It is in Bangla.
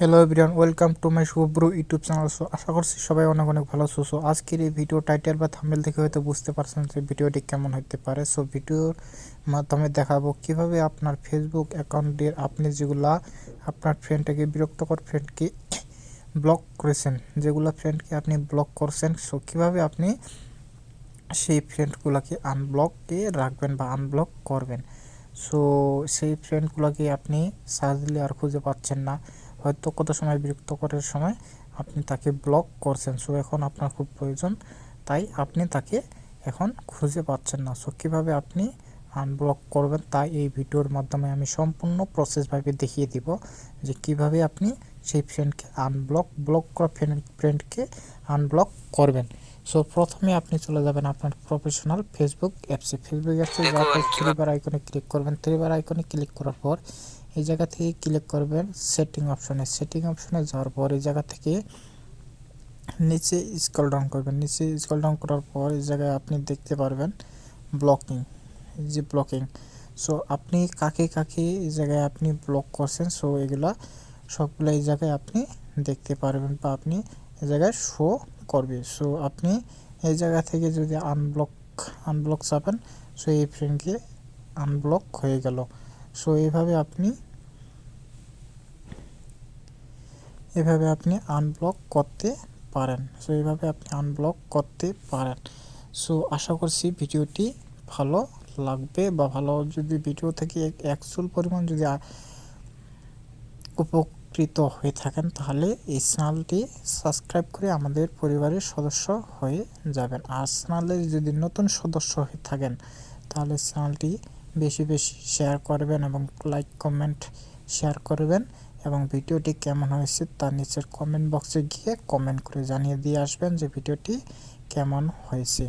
Hello everyone welcome to my Shubhru YouTube channel so আশা করছি সবাই অনেক অনেক ভালো আছো। সো আজকের এই ভিডিও টাইটেল বা থাম্বনেল থেকে হয়তো বুঝতে পারছেন যে ভিডিওটি কেমন হতে পারে। সো ভিডিওর মাধ্যমে দেখাবো কীভাবে আপনার ফেসবুক অ্যাকাউন্টের আপনি যেগুলা আপনার ফ্রেন্ডটাকে বিরক্তকর ফ্রেন্ডকে ব্লক করেছেন, যেগুলো ফ্রেন্ডকে আপনি ব্লক করছেন সো কীভাবে আপনি সেই ফ্রেন্ডগুলোকে আনব্লকে রাখবেন বা আনব্লক করবেন। সো সেই ফ্রেন্ডগুলোকে আপনি সার্চ দিলে আর খুঁজে পাচ্ছেন না। হয়তো কত সময় বিরক্ত করার সময় আপনি তাকে ব্লক করছেন। সো এখন আপনার খুব প্রয়োজন। তাই আপনি তাকে এখন খুঁজে পাচ্ছেন না। সো কীভাবে আপনি আনব্লক করবেন তাই এই ভিডিওর মাধ্যমে আমি সম্পূর্ণ প্রসেসভাবে দেখিয়ে দিব যে কীভাবে আপনি সেই ফ্রেন্ডকে আনব্লক ব্লক করা ফ্রেন্ড ফ্রেন্ডকে আনব্লক করবেন। সো প্রথমে আপনি চলে যাবেন আপনার প্রফেশনাল ফেসবুক অ্যাপসে ফেসবুক অ্যাপসে যাওয়ার পর থ্রিবার আইকনে ক্লিক করবেন। থ্রিবার আইকনে ক্লিক করার পর এই জায়গা থেকে ক্লিক করবেন সেটিং অপশনে সেটিং অপশনে যাওয়ার পর এই জায়গা থেকে নিচে স্কল ডাউন করবেন। নিচে স্কল ডাউন করার পর এই জায়গায় আপনি দেখতে পারবেন ব্লকিং যে ব্লকিং সো আপনি কাকে কাকে জায়গায় আপনি ব্লক করছেন সো এগুলা সবগুলো এই জায়গায় আপনি দেখতে পারবেন বা আপনি এই জায়গায় শো করবে। সো আপনি এই জায়গা থেকে যদি আনব্লক আনব্লক চাপেন সো এই ফ্রেন্ডকে আনব্লক হয়ে গেল। সো এইভাবে আপনি, এভাবে আপনি আনব্লক করতে পারেন। সো এইভাবে আপনি আনব্লক করতে পারেন। সো আশা করছি ভিডিওটি ভালো লাগবে বা ভালো যদি ভিডিও থেকে অ্যাকচুয়াল পরিমাণ যদি উপকৃত হয়ে থাকেন, তাহলে এই চ্যানেলটি সাবস্ক্রাইব করে আমাদের পরিবারের সদস্য হয়ে যাবেন। আর চ্যানেলে যদি নতুন সদস্য হয়ে থাকেন, তাহলে চ্যানেলটি বেশি বেশি শেয়ার করবেন এবং লাইক কমেন্ট শেয়ার করবেন এবং ভিডিওটি কেমন হয়েছে তার নিচের কমেন্ট বক্সে গিয়ে কমেন্ট করে জানিয়ে দিয়ে আসবেন যে ভিডিওটি কেমন হয়েছে।